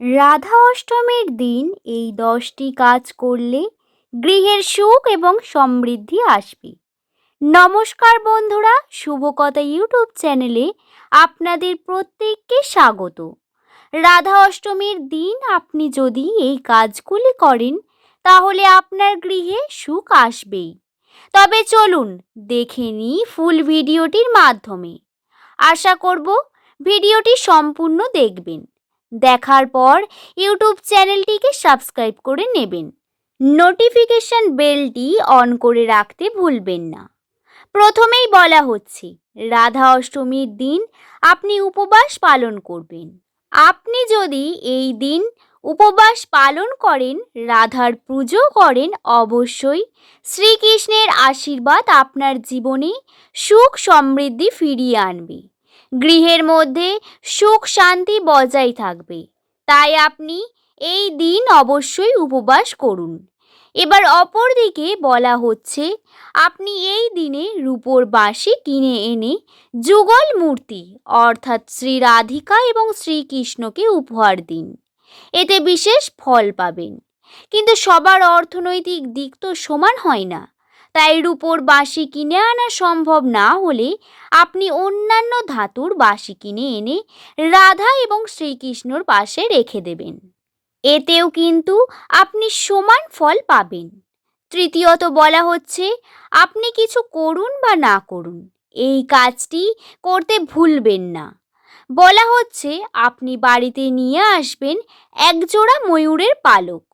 রাধা অষ্টমীর দিন এই দশটি কাজ করলে গৃহের সুখ এবং সমৃদ্ধি আসবে। নমস্কার বন্ধুরা, শুভকথা ইউটিউব চ্যানেলে আপনাদের প্রত্যেককে স্বাগত। রাধা অষ্টমীর দিন আপনি যদি এই কাজগুলি করেন, তাহলে আপনার গৃহে সুখ আসবেই। তবে চলুন দেখে নিই ফুল ভিডিওটির মাধ্যমে। আশা করব ভিডিওটি সম্পূর্ণ দেখবেন। দেখার পর ইউটিউব চ্যানেলটিকে সাবস্ক্রাইব করে নেবেন। নোটিফিকেশন বেলটি অন করে রাখতে ভুলবেন না। প্রথমেই বলা হচ্ছে, রাধা অষ্টমীর দিন আপনি উপবাস পালন করবেন। আপনি যদি এই দিন উপবাস পালন করেন, রাধার পুজো করেন, অবশ্যই শ্রীকৃষ্ণের আশীর্বাদ আপনার জীবনে সুখ সমৃদ্ধি ফিরিয়ে আনবে। গৃহের মধ্যে সুখ শান্তি বজায় থাকবে। তাই আপনি এই দিন অবশ্যই উপবাস করুন। এবার অপরদিকে বলা হচ্ছে, আপনি এই দিনে রূপোর বাঁশি কিনে এনে যুগল মূর্তি, অর্থাৎ শ্রী রাধিকা এবং শ্রীকৃষ্ণকে উপহার দিন। এতে বিশেষ ফল পাবেন। কিন্তু সবার অর্থনৈতিক দিক তো সমান হয় না। তাই রূপোর বাঁশি কিনে আনা সম্ভব না হলে আপনি অন্যান্য ধাতুর বাঁশি কিনে এনে রাধা এবং শ্রীকৃষ্ণর পাশে রেখে দেবেন। এতেও কিন্তু আপনি সমান ফল পাবেন। তৃতীয়ত বলা হচ্ছে, আপনি কিছু করুন বা না করুন, এই কাজটি করতে ভুলবেন না। বলা হচ্ছে, আপনি বাড়িতে নিয়ে আসবেন একজোড়া ময়ূরের পালক।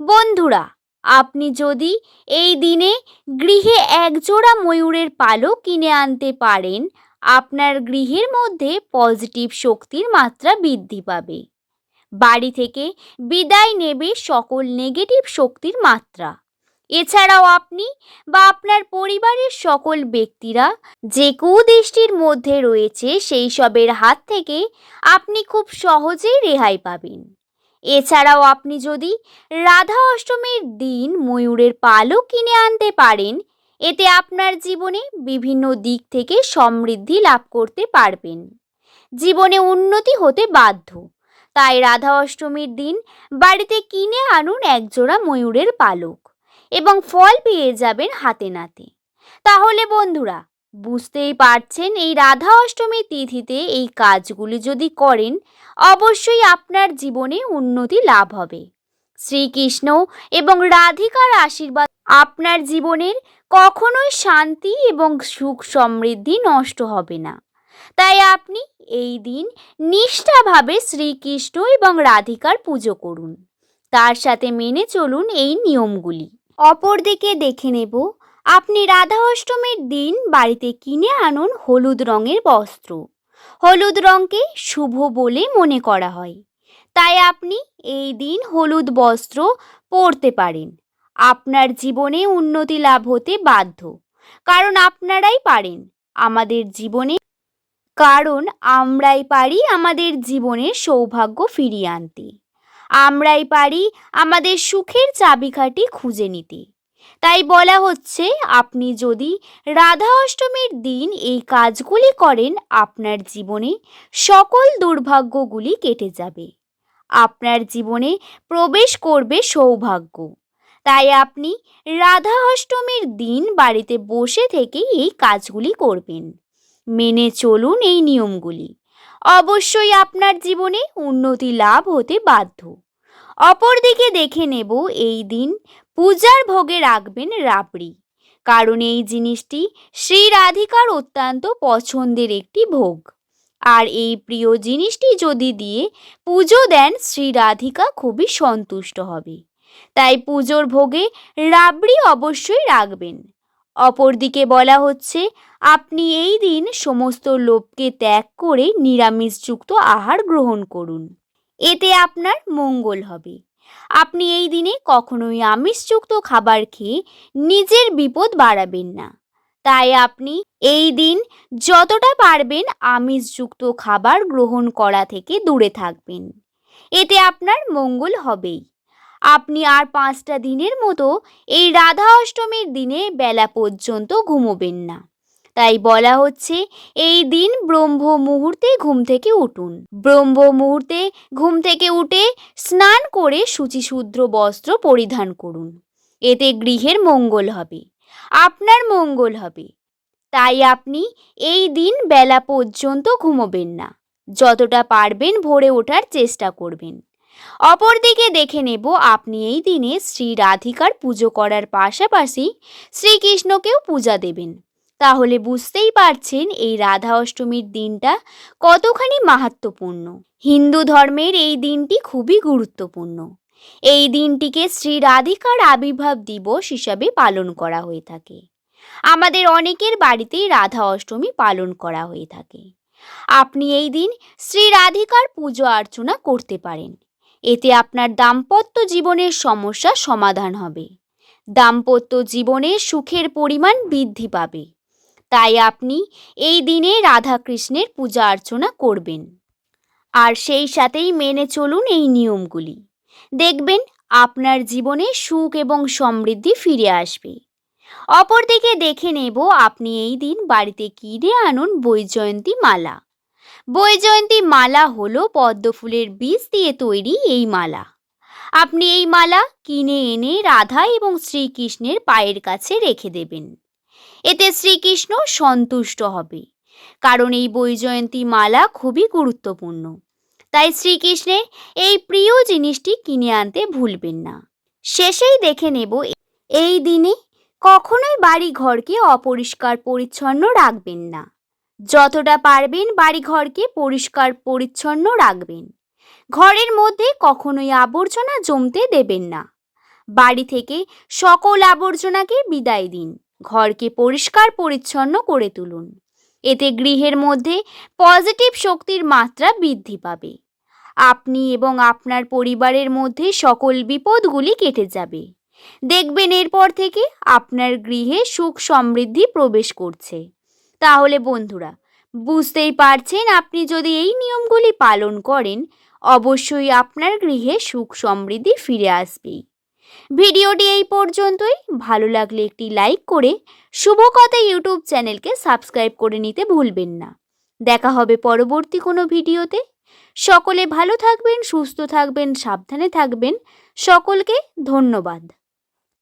বন্ধুরা আপনি যদি এই দিনে গৃহে একজোড়া ময়ূরের পালক কিনে আনতে পারেন, আপনার গৃহের মধ্যে পজিটিভ শক্তির মাত্রা বৃদ্ধি পাবে। বাড়ি থেকে বিদায় নেবে সকল নেগেটিভ শক্তির মাত্রা। এছাড়াও আপনি বা আপনার পরিবারের সকল ব্যক্তিরা যে কুদৃষ্টির মধ্যে রয়েছে, সেই সবের হাত থেকে আপনি খুব সহজেই রেহাই পাবেন। এছাড়াও আপনি যদি রাধা অষ্টমীর দিন ময়ূরের পালক কিনে আনতে পারেন, এতে আপনার জীবনে বিভিন্ন দিক থেকে সমৃদ্ধি লাভ করতে পারবেন। জীবনে উন্নতি হতে বাধ্য। তাই রাধা অষ্টমীর দিন বাড়িতে কিনে আনুন একজোড়া ময়ূরের পালক এবং ফল পেয়ে যাবেন হাতে নাতে। তাহলে বন্ধুরা বুঝতেই পারছেন, এই রাধা অষ্টমী তিথিতে এই কাজগুলি যদি করেন, অবশ্যই আপনার জীবনে উন্নতি লাভ হবে। শ্রীকৃষ্ণ এবং রাধিকার আশীর্বাদ, আপনার জীবনের কখনোই শান্তি এবং সুখ সমৃদ্ধি নষ্ট হবে না। তাই আপনি এই দিন নিষ্ঠাভাবে শ্রীকৃষ্ণ এবং রাধিকার পুজো করুন। তার সাথে মেনে চলুন এই নিয়মগুলি। অপরদিকে দেখে নেব আপনি রাধা অষ্টমীর দিন বাড়িতে কিনে আনুন হলুদ রঙের বস্ত্র। হলুদ রঙকে শুভ বলে মনে করা হয়। তাই আপনি এই দিন হলুদ বস্ত্র পরতে পারেন। আপনার জীবনে উন্নতি লাভ হতে বাধ্য। কারণ আপনারাই পারেন আমাদের জীবনে। কারণ আমরাই পারি আমাদের জীবনের সৌভাগ্য ফিরিয়ে আনতে। আমরাই পারি আমাদের সুখের চাবিকাঠি খুঁজে নিতে। তাই বলা হচ্ছে, আপনি যদি রাধা অষ্টমীর দিন এই কাজগুলি করেন, আপনার জীবনে সকল দুর্ভাগ্যগুলি কেটে যাবে। আপনার জীবনে প্রবেশ করবে সৌভাগ্য। তাই আপনি রাধা অষ্টমীর দিন বাড়িতে বসে থেকে এই কাজগুলি করবেন। মেনে চলুন এই নিয়মগুলি। অবশ্যই আপনার জীবনে উন্নতি লাভ হতে বাধ্য। অপরদিকে দেখে নেব এই দিন পূজার ভোগে রাখবেন রাবড়ি। কারণ এই জিনিসটি শ্রী রাধিকার অত্যন্ত পছন্দের একটি ভোগ। আর এই প্রিয় জিনিসটি যদি দিয়ে পুজো দেন, শ্রী রাধিকা খুবই সন্তুষ্ট হবে। তাই পুজোর ভোগে রাবড়ি অবশ্যই রাখবেন। অপরদিকে বলা হচ্ছে, আপনি এই দিন সমস্ত লোভকে ত্যাগ করে নিরামিষযুক্ত আহার গ্রহণ করুন। এতে আপনার মঙ্গল হবে। আপনি এই দিনে কখনোই আমিষযুক্ত খাবার খেয়ে নিজের বিপদ বাড়াবেন না। তাই আপনি এই দিন যতটা পারবেন আমিষযুক্ত খাবার গ্রহণ করা থেকে দূরে থাকবেন। এতে আপনার মঙ্গল হবেই। আপনি আর পাঁচটা দিনের মতো এই রাধা অষ্টমীর দিনে বেলা পর্যন্ত ঘুমোবেন না। তাই বলা হচ্ছে এই দিন ব্রহ্ম মুহূর্তে ঘুম থেকে উঠুন। ব্রহ্ম মুহূর্তে ঘুম থেকে উঠে স্নান করে শুচিশুদ্র বস্ত্র পরিধান করুন। এতে গৃহের মঙ্গল হবে, আপনার মঙ্গল হবে। তাই আপনি এই দিন বেলা পর্যন্ত ঘুমোবেন না, যতটা পারবেন ভোরে ওঠার চেষ্টা করবেন। অপরদিকে দেখে নেব আপনি এই দিনে শ্রী রাধিকার পুজো করার পাশাপাশি শ্রীকৃষ্ণকেও পূজা দেবেন। তাহলে বুঝতেই পারছেন এই রাধা অষ্টমীর দিনটা কতখানি মাহাত্মপূর্ণ হিন্দু ধর্মের এই দিনটি খুবই গুরুত্বপূর্ণ। এই দিনটিকে শ্রী রাধিকার আবির্ভাব দিবস হিসাবে পালন করা হয়ে থাকে। আমাদের অনেকের বাড়িতেই রাধা অষ্টমী পালন করা হয়ে থাকে। আপনি এই দিন শ্রী রাধিকার পুজো অর্চনা করতে পারেন। এতে আপনার দাম্পত্য জীবনের সমস্যা সমাধান হবে। দাম্পত্য জীবনে সুখের পরিমাণ বৃদ্ধি পাবে। তাই আপনি এই দিনে রাধাকৃষ্ণের পূজা অর্চনা করবেন। আর সেই সাথেই মেনে চলুন এই নিয়মগুলি। দেখবেন আপনার জীবনে সুখ এবং সমৃদ্ধি ফিরে আসবে। অপরদিকে দেখে নেব আপনি এই দিন বাড়িতে কিনে আনুন বৈজয়ন্তী মালা। বৈজয়ন্তী মালা হলো পদ্ম ফুলের বীজ দিয়ে তৈরি এই মালা। আপনি এই মালা কিনে এনে রাধা এবং শ্রীকৃষ্ণের পায়ের কাছে রেখে দেবেন। এতে শ্রীকৃষ্ণ সন্তুষ্ট হবে। কারণ এই বৈজয়ন্তী মালা খুবই গুরুত্বপূর্ণ। তাই শ্রীকৃষ্ণের এই প্রিয় জিনিসটি কিনে আনতে ভুলবেন না। শেষেই দেখে নেব, এই দিনে কখনোই বাড়ি ঘরকে অপরিষ্কার পরিচ্ছন্ন রাখবেন না। যতটা পারবেন বাড়ি ঘরকে পরিষ্কার পরিচ্ছন্ন রাখবেন। ঘরের মধ্যে কখনোই আবর্জনা জমতে দেবেন না। বাড়ি থেকে সকল আবর্জনাকে বিদায় দিন। ঘরকে পরিষ্কার পরিচ্ছন্ন করে তুলুন। এতে গৃহের মধ্যে পজিটিভ শক্তির মাত্রা বৃদ্ধি পাবে। আপনি এবং আপনার পরিবারের মধ্যে সকল বিপদগুলি কেটে যাবে। দেখবেন এরপর থেকে আপনার গৃহে সুখ সমৃদ্ধি প্রবেশ করছে। তাহলে বন্ধুরা, বুঝতেই পারছেন আপনি যদি এই নিয়মগুলি পালন করেন, অবশ্যই আপনার গৃহে সুখ সমৃদ্ধি ফিরে আসবেই। ভিডিওটি এই পর্যন্তই। ভালো লাগলে একটি লাইক করে শুভকথা ইউটিউব চ্যানেলকে সাবস্ক্রাইব করে নিতে ভুলবেন না। দেখা হবে পরবর্তী কোনো ভিডিওতে। সকলে ভালো থাকবেন, সুস্থ থাকবেন, সাবধানে থাকবেন। সকলকে ধন্যবাদ।